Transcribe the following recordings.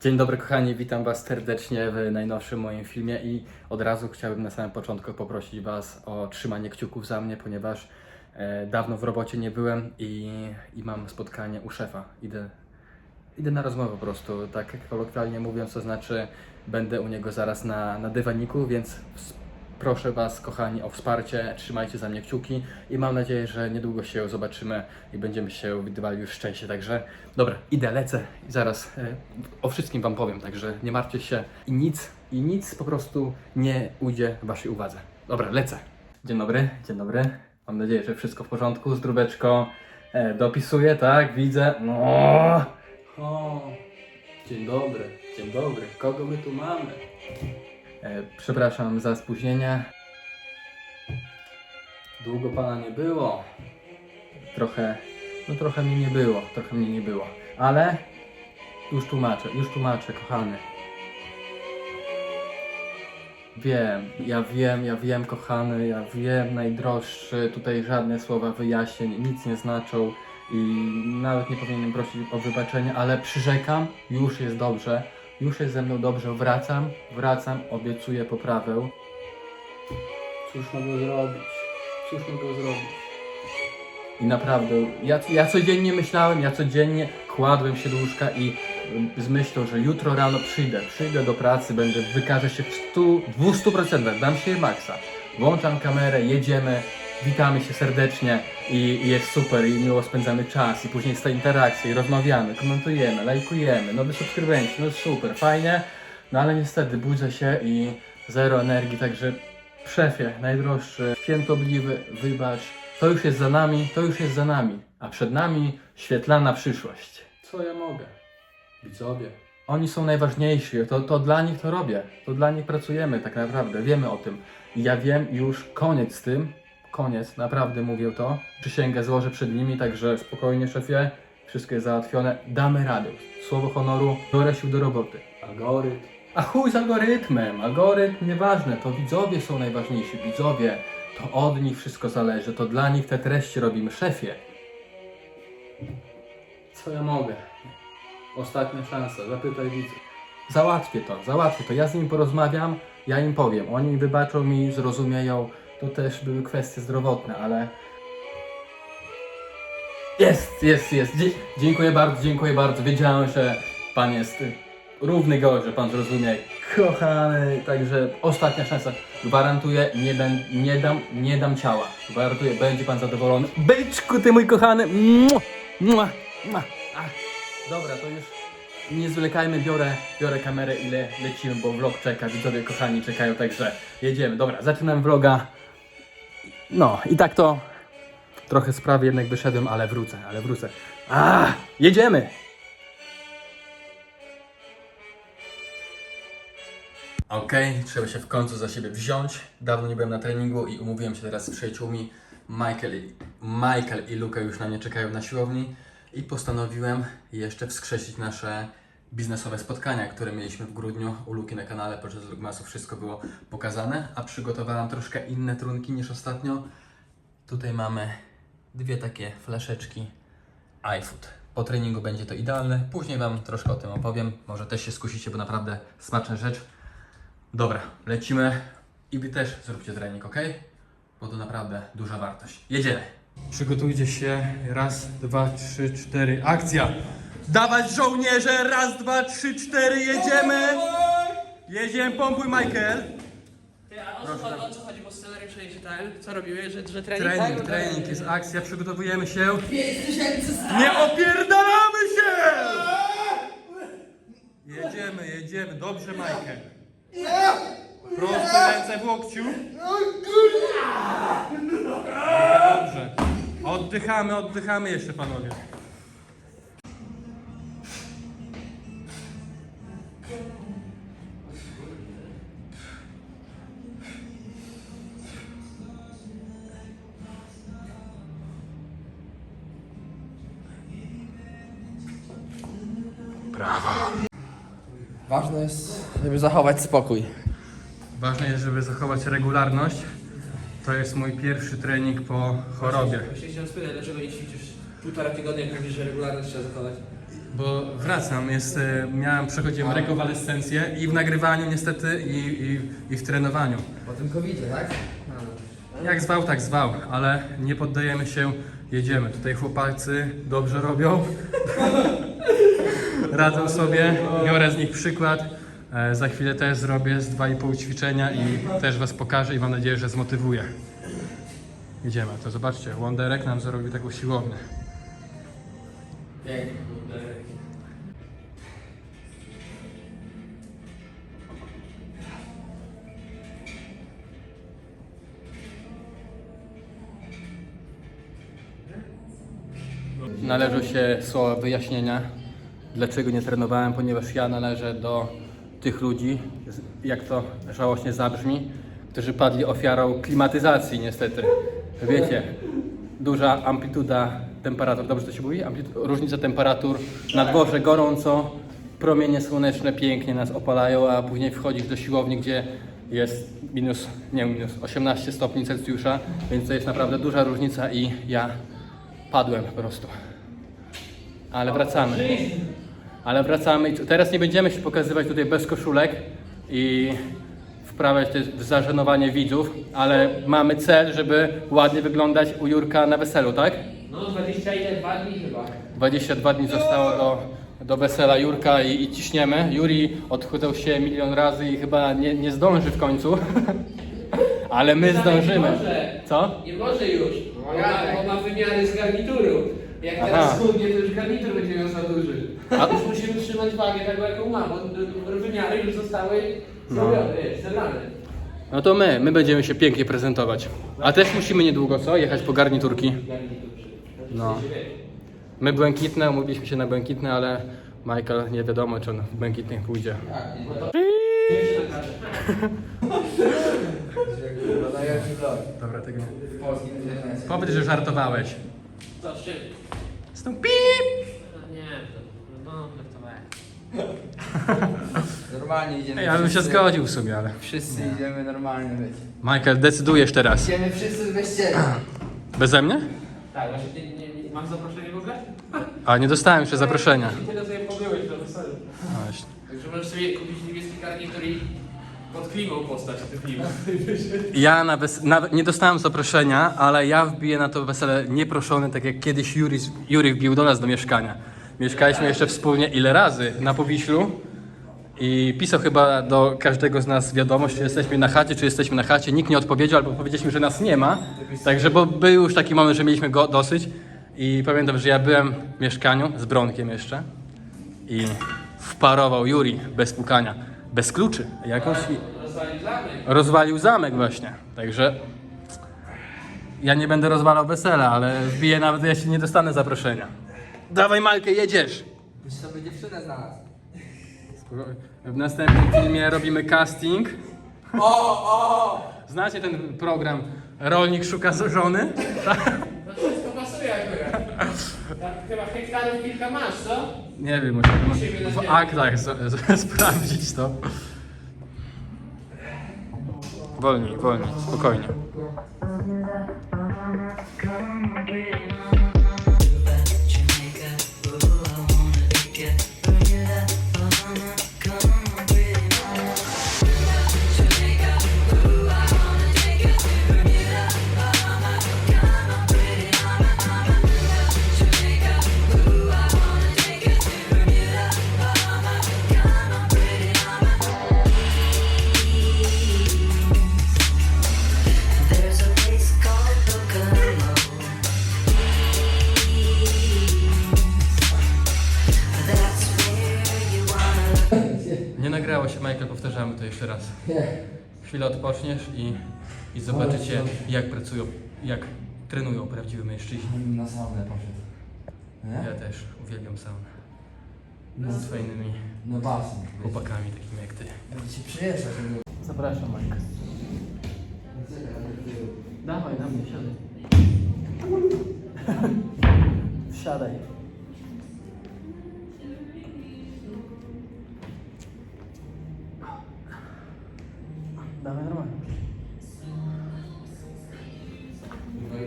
Dzień dobry kochani, witam Was serdecznie w najnowszym moim filmie i od razu chciałbym na samym początku poprosić Was o trzymanie kciuków za mnie, ponieważ e, dawno w robocie nie byłem i, i mam spotkanie u szefa. Idę, idę na rozmowę po prostu, tak kolokwialnie mówiąc, to znaczy będę u niego zaraz na, na dywaniku, więc proszę Was kochani o wsparcie, trzymajcie za mnie kciuki i mam nadzieję, że niedługo się zobaczymy i będziemy się widywali już szczęście, także dobra, idę, lecę i zaraz e, o wszystkim Wam powiem, także nie martwcie się i nic, i nic po prostu nie ujdzie Waszej uwadze. Dobra, lecę. Dzień dobry, dzień dobry. Mam nadzieję, że wszystko w porządku. Zdróweczko e, dopisuję, tak? Widzę. No. O, dzień dobry, dzień dobry. Kogo my tu mamy? E, przepraszam za spóźnienie. Długo pana nie było. Trochę, no trochę mnie nie było, trochę mnie nie było. Ale już tłumaczę, już tłumaczę, kochany. Wiem, ja wiem, ja wiem, kochany, ja wiem, najdroższy. Tutaj żadne słowa wyjaśnień nic nie znaczą i nawet nie powinienem prosić o wybaczenie, ale przyrzekam, już jest dobrze, już jest ze mną dobrze, wracam, wracam, obiecuję poprawę. Cóż mogę zrobić? Cóż mogę zrobić? I naprawdę, ja, ja codziennie myślałem, ja codziennie kładłem się do łóżka i z myślą, że jutro rano przyjdę, przyjdę do pracy, będę, wykażę się w 100, 200%, dam się maksa. Włączam kamerę, jedziemy, witamy się serdecznie i, i jest super i miło spędzamy czas i później jest ta interakcja i rozmawiamy, komentujemy, lajkujemy, nowy subskrybenci, no super, fajnie, no ale niestety budzę się i zero energii, także szefie, najdroższy, świętobliwy, wybacz, to już jest za nami, to już jest za nami, a przed nami świetlana przyszłość. Co ja mogę? Widzowie. Oni są najważniejsi, to, to dla nich to robię, to dla nich pracujemy tak naprawdę, wiemy o tym. I ja wiem już, koniec z tym, koniec, naprawdę mówię to. Przysięgę złożę przed nimi, także spokojnie szefie, wszystko jest załatwione, damy radę. Słowo honoru, biorę się do roboty. Algorytm. A chuj z algorytmem, algorytm nieważne, to widzowie są najważniejsi, widzowie. To od nich wszystko zależy, to dla nich te treści robimy, szefie. Co ja mogę? Ostatnia szansa, zapytaj widzów. Załatwię to, załatwię to. Ja z nim porozmawiam, ja im powiem. Oni wybaczą mi, zrozumieją. To też były kwestie zdrowotne, ale. Jest, jest, jest. Dzie- dziękuję bardzo, dziękuję bardzo. Wiedziałem, że pan jest równy gość, że pan zrozumie. Kochany, także ostatnia szansa. Gwarantuję, nie, ben, nie, dam, nie dam ciała. Gwarantuję, będzie pan zadowolony. Byczku, ty mój kochany. Mua, mua, mua. Ach, dobra, to już nie zwlekajmy, biorę, biorę kamerę i le, lecimy, bo vlog czeka, widzowie kochani czekają, także jedziemy. Dobra, zaczynam vloga. No i tak to trochę sprawy jednak wyszedłem, ale wrócę, ale wrócę. A, jedziemy! Okej, trzeba się w końcu za siebie wziąć. Dawno nie byłem na treningu i umówiłem się teraz z przyjaciółmi. Michael i, Michael i Luka już na mnie czekają na siłowni i postanowiłem jeszcze wskrzesić nasze biznesowe spotkania, które mieliśmy w grudniu u Luki na kanale podczas Lugmasu. Wszystko było pokazane, a przygotowałem troszkę inne trunki niż ostatnio. Tutaj mamy dwie takie flaszeczki iFood. Po treningu będzie to idealne. Później Wam troszkę o tym opowiem. Może też się skusicie, bo naprawdę smaczna rzecz. Dobra, lecimy i Wy też zróbcie trening, ok? Bo to naprawdę duża wartość. Jedziemy! Przygotujcie się. Raz, dwa, trzy, cztery. Akcja! Dawać żołnierze! Raz, dwa, trzy, cztery. Jedziemy! Jedziemy, pompuj Michael! Ty, a o co, chodzi, o co chodzi, bo scenariusz przejdzie czytałem? Co robimy, że, że trening? Trening, tak? trening, jest akcja, przygotowujemy się. Nie opierdalamy się! Jedziemy, jedziemy, dobrze Michael. Proste ręce w łokciu. Dobrze. Oddychamy, oddychamy jeszcze panowie. Żeby zachować spokój. Ważne jest, żeby zachować regularność. To jest mój pierwszy trening po chorobie. Właśnie chciałem spytać, dlaczego nie ćwiczysz półtora tygodnia, jak mówisz, że regularność trzeba zachować? bo wracam, jest, e, miałem, przechodziłem rekonwalescencję i w nagrywaniu niestety i, i, i w trenowaniu. Po tym covidzie, tak? Jak zwał, tak zwał, ale nie poddajemy się, jedziemy. Tutaj chłopacy dobrze robią. Radzą sobie, biorę z nich przykład. E, za chwilę też zrobię z 2,5 ćwiczenia i też Was pokażę i mam nadzieję, że zmotywuję. Jedziemy, to zobaczcie, Wonderek nam zrobił taką siłownię. Pięknie. Należą się słowa wyjaśnienia, dlaczego nie trenowałem, ponieważ ja należę do tych ludzi, jak to żałośnie zabrzmi, którzy padli ofiarą klimatyzacji niestety. Wiecie, duża amplituda temperatur, dobrze to się mówi? Różnica temperatur, na dworze gorąco, promienie słoneczne pięknie nas opalają, a później wchodzisz do siłowni, gdzie jest minus, nie minus 18 stopni Celsjusza, więc to jest naprawdę duża różnica i ja padłem po prostu. Ale wracamy. Ale wracamy. i Teraz nie będziemy się pokazywać tutaj bez koszulek i wprawiać też w zażenowanie widzów, ale mamy cel, żeby ładnie wyglądać u Jurka na weselu, tak? No 22 dni chyba. 22 dni zostało do, do wesela Jurka i, i ciśniemy. Juri odchudzał się milion razy i chyba nie, nie zdąży w końcu. Ale my zdążymy. może. Co? Nie może już, bo ma, bo ma wymiary z garnituru. Jak Aha. teraz schudnie, to już garnitur będzie miał za duży. A- Już musimy trzymać wagę taką, jaką ma, bo wymiary już zostały zrobione, wiesz, zebrane. No to my, my będziemy się pięknie prezentować. A też musimy niedługo, co? Jechać po garniturki. No. My błękitne, umówiliśmy się na błękitne, ale Michael nie wiadomo, czy on w błękitnych pójdzie. Dobra, tego. Powiedz, że żartowałeś. Co, z czym? Z tą pip! No nie, to, no. Normalnie idziemy. Ej, ja bym się wszyscy- zgodził w sumie, ale... Wszyscy idziemy normalnie być. Michael, decydujesz teraz. Idziemy wszyscy bez ciebie. Beze mnie? Tak, właśnie nie, nie, nie, masz zaproszenie w ogóle? A, nie dostałem jeszcze zaproszenia. I tyle sobie pobyłeś na weselu. No właśnie. Także możesz sobie kupić klimą postać tym filmie. Ja na wes- nawet nie dostałem zaproszenia, ale ja wbiję na to wesele nieproszony, tak jak kiedyś Juri, Juri wbił do nas do mieszkania. Mieszkaliśmy jeszcze wspólnie ile razy na Powiślu i pisał chyba do każdego z nas wiadomość, czy jesteśmy na chacie, czy jesteśmy na chacie. Nikt nie odpowiedział, albo powiedzieliśmy, że nas nie ma. Także, bo był już taki moment, że mieliśmy go dosyć i pamiętam, że ja byłem w mieszkaniu z Bronkiem jeszcze i wparował Juri bez pukania, bez kluczy. Jakoś Rozwalił zamek. rozwalił zamek właśnie. Także ja nie będę rozwalał wesela, ale wbiję nawet jeśli nie dostanę zaproszenia. Dawaj Malkę, jedziesz! Byś sobie dziewczynę znalazł. W następnym filmie robimy casting. O, o! Znacie ten program Rolnik szuka żony? No wszystko pasuje akurat. Tak, chyba hektarów kilka masz, co? Nie wiem, musimy w aktach z- z- sprawdzić to. Wolniej, wolniej, spokojnie. Chwilę odpoczniesz i, i zobaczycie, jak pracują, jak trenują prawdziwi mężczyźni. Bym na saunę poszedł. Nie? Ja też uwielbiam saunę. No, Z fajnymi no basen. chłopakami takimi jak ty. Będzie się przyjeżdżać. Zapraszam, Michael. Dawaj na mnie, siadaj. Wsiadaj.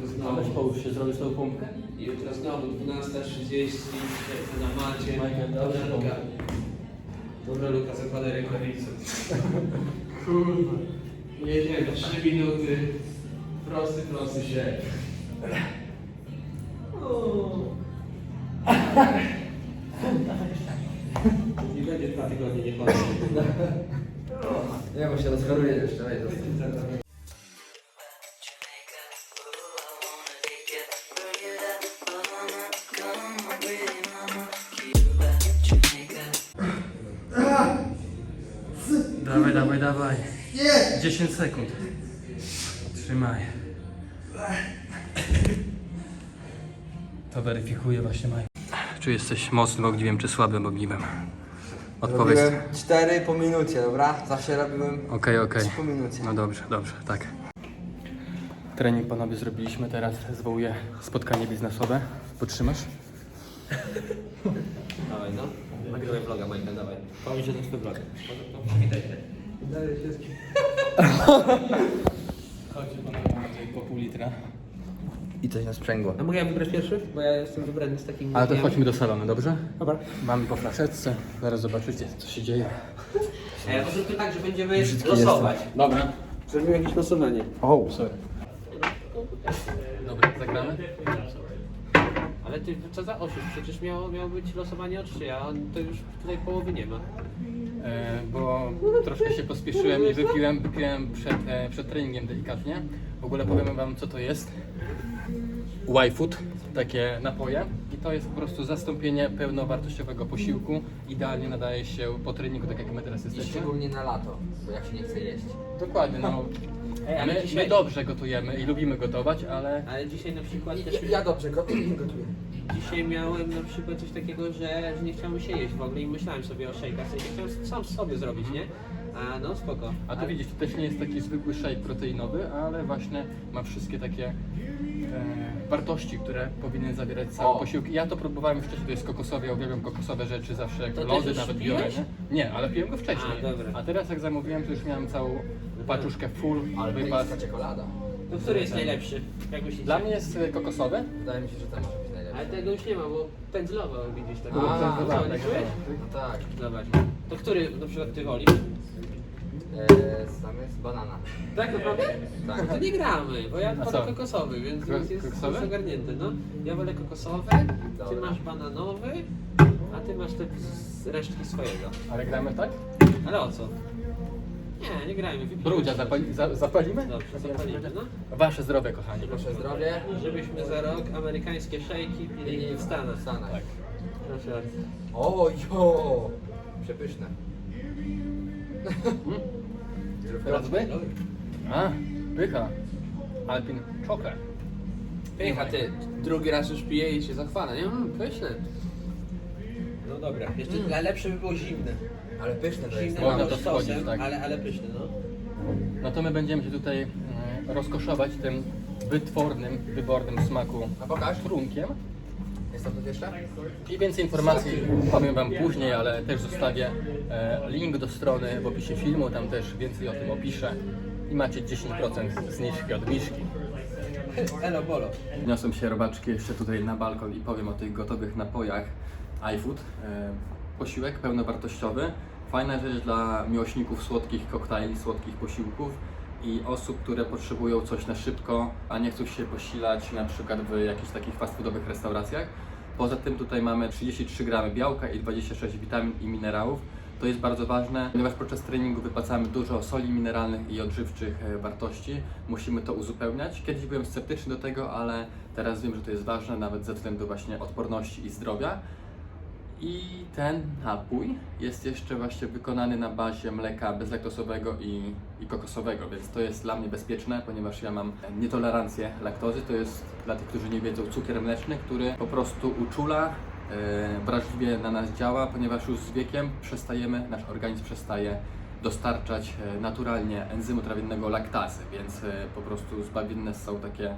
Weź znowu. połóż się, zrobisz tą pompkę? I jutro znowu 12.30 siedzę na macie. Dobra dobrze Luka. Dobra Luka, zakładaj rękawice. Kurwa. Jedziemy, 3 minuty. Prosty, prosty się. Dawaj, dawaj, dawaj. Nie! 10 sekund. Trzymaj. To weryfikuje właśnie Mike. Czy jesteś mocnym ogniwem, czy słabym ogniwem? Odpowiedz. Robiłem 4 po minucie, dobra? Zawsze robiłem Okej, okej. 3 po minucie. No dobrze, dobrze, tak. Trening panowie zrobiliśmy, teraz zwołuję spotkanie biznesowe. Potrzymasz? Dawaj no. Nagrywaj vloga Michael, dawaj. Powiedz, że to twój vlog. Przywitaj się. Chodźcie panowie, mamy po pół litra. I coś nas sprzęgło. A mogę ja wybrać pierwszy? Bo ja jestem wybrany z takim... Ale to chodźmy do salonu, dobrze? Dobra. Mamy po flaszeczce, zaraz zobaczycie co się dzieje. E, zróbmy tak, że będziemy losować. Dobra. Zrobimy jakieś losowanie. O, sorry. Dobra, zagramy? Ale ty co za oszust? Przecież miało, miało być losowanie o trzy, a to już tutaj połowy nie ma. E, bo troszkę się pospieszyłem i wypiłem, wypiłem przed, e, przed treningiem delikatnie. W ogóle powiem wam co to jest. Y-Food, takie napoje i to jest po prostu zastąpienie pełnowartościowego posiłku. Idealnie nadaje się po treningu, tak jak my teraz I jesteśmy. szczególnie na lato, bo jak się nie chce jeść. Dokładnie, no. Ej, ale My, dzisiaj- my dobrze gotujemy i lubimy gotować, ale Ale dzisiaj na przykład też... i, ja dobrze gotuję. gotuję. Dzisiaj miałem na przykład coś takiego, że, że nie chciałem się jeść w ogóle i myślałem sobie o szejkach. W sensie chciałem sam sobie zrobić, nie? A no spoko. A tu widzisz, to też nie jest taki zwykły shake proteinowy, ale właśnie ma wszystkie takie e, wartości, które powinien zawierać cały O. posiłek. Ja to próbowałem wcześniej, to jest kokosowy, ja uwielbiam kokosowe rzeczy, zawsze jak To też lody już nawet biorę, piłeś? nie? Nie, ale piłem go wcześniej. A, dobra. A teraz jak zamówiłem, to już miałem całą paczuszkę full, Ale jest ta czekolada. To który jest najlepszy? Jak myślicie? Dla mnie jest e, kokosowy. Wydaje mi się, że to może być najlepsze. Ale tego już nie ma, bo pędzlował widzisz tego. A, tak, tak? No tak. Zobacz. To który na przykład ty wolisz? Eee, tam jest banana. Tak naprawdę? Tak. To nie gramy, bo ja A wolę co? kokosowy, więc Ko- jest, jest kokosowy? ogarnięty, no. Ja wolę kokosowy, ty Dobra. masz bananowy, a ty masz te z- resztki swojego. Ale gramy tak? Ale o co? Nie, nie grajmy, wypijmy. Brudzia, zapali, za, zapalimy? Dobrze, zapalimy, no. Wasze zdrowie, kochani. Proszę zdrowie. Żebyśmy za rok amerykańskie szejki pili w Stanach. W Stanach. Tak. Proszę bardzo. O, jo! Przepyszne. Teraz wy? A, pycha. Alpin Chocolate. Pycha ty, drugi raz już piję i się zachwala, nie? Mm, pyszne. No dobra, jeszcze mm. lepsze by było zimne. Ale pyszne to jest. Zimne Można no, to z wchodzić, sosem, tak. ale, ale pyszne, no. No to my będziemy się tutaj e, rozkoszować tym wytwornym, wybornym smaku A pokaż. trunkiem. Jeszcze? I więcej informacji powiem Wam później, ale też zostawię e, link do strony w opisie filmu, tam też więcej o tym opiszę. I macie 10% zniżki od Miszki. Elo bolo. Wniosłem się robaczki jeszcze tutaj na balkon i powiem o tych gotowych napojach iFood. E, posiłek pełnowartościowy. Fajna rzecz dla miłośników słodkich koktajli, słodkich posiłków i osób, które potrzebują coś na szybko, a nie chcą się posilać na przykład w jakichś takich fast foodowych restauracjach. Poza tym tutaj mamy 33 gramy białka i 26 witamin i minerałów. To jest bardzo ważne, ponieważ podczas treningu wypłacamy dużo soli mineralnych i odżywczych e, wartości. Musimy to uzupełniać. Kiedyś byłem sceptyczny do tego, ale teraz wiem, że to jest ważne, nawet ze względu właśnie odporności i zdrowia. I ten napój jest jeszcze właśnie wykonany na bazie mleka bezlaktosowego i, i kokosowego, więc to jest dla mnie bezpieczne, ponieważ ja mam nietolerancję laktozy. To jest dla tych, którzy nie wiedzą, cukier mleczny, który po prostu uczula, e, wrażliwie na nas działa, ponieważ już z wiekiem przestajemy, nasz organizm przestaje dostarczać e, naturalnie enzymu trawiennego laktazy, więc e, po prostu zbawienne są takie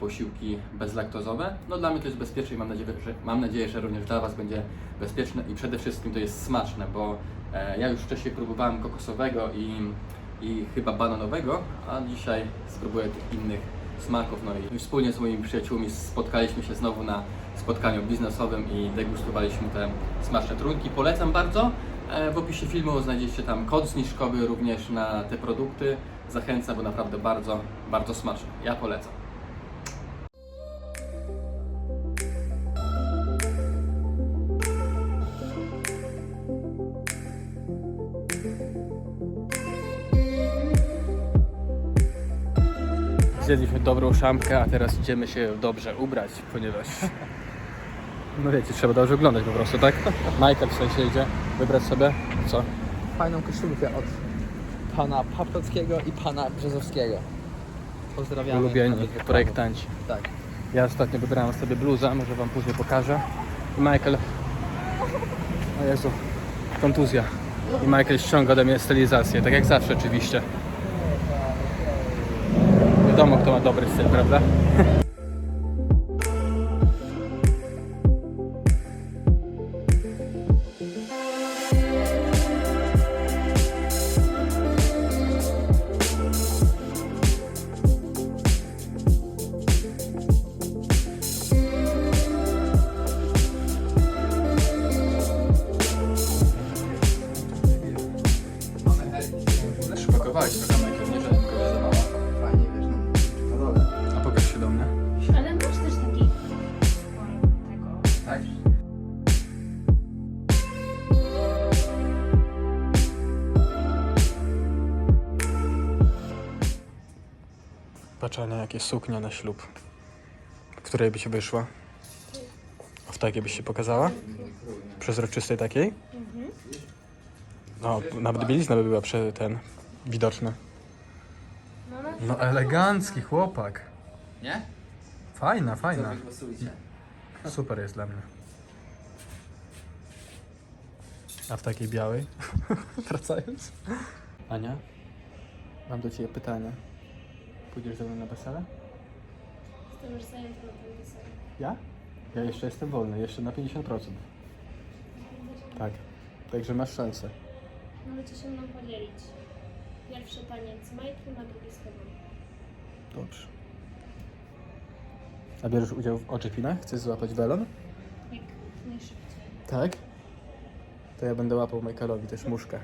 posiłki bezlaktozowe. No dla mnie to jest bezpieczne i mam nadzieję, że, mam nadzieję, że również dla Was będzie bezpieczne i przede wszystkim to jest smaczne, bo e, ja już wcześniej próbowałem kokosowego i, i chyba bananowego, a dzisiaj spróbuję tych innych smaków. No i wspólnie z moimi przyjaciółmi spotkaliśmy się znowu na spotkaniu biznesowym i degustowaliśmy te smaczne trunki. Polecam bardzo. E, W opisie filmu znajdziecie tam kod zniżkowy również na te produkty. Zachęcam, bo naprawdę bardzo, bardzo smaczne. Ja polecam. Zjedliśmy dobrą szamkę, a teraz idziemy się dobrze ubrać, ponieważ... No wiecie, trzeba dobrze wyglądać po prostu, tak? Michael w sensie idzie wybrać sobie, co? Fajną koszulkę od pana Paprockiego i pana Brzezowskiego. Pozdrawiamy. Ulubieni projektanci. Tak. Ja ostatnio wybrałem sobie bluzę, może wam później pokażę. I Michael... O Jezu, kontuzja. I Michael ściąga ode mnie stylizację, tak jak zawsze oczywiście. Wiadomo, kto ma dobry styl, prawda? Patrzenia, jakie suknia na ślub. W której by się wyszła? W takiej byś się pokazała? Przezroczystej takiej? No, nawet bielizna by była prze, ten, widoczna. No, elegancki chłopak. Nie? Fajna, fajna. Super jest dla mnie. A w takiej białej? Wracając. Ania, mam do Ciebie pytanie. Pójdziesz ze mną na wesele? Jestem już zajęty na tym weselu. Ja? Ja jeszcze jestem wolny, jeszcze na 50%. Tak. Także masz szansę. Możecie się mną podzielić. Pierwszy taniec z Majkiem, a drugi z Tobą. Dobrze. A bierzesz udział w oczepinach? Chcesz złapać welon? Jak najszybciej. Tak? To ja będę łapał Michaelowi też muszkę.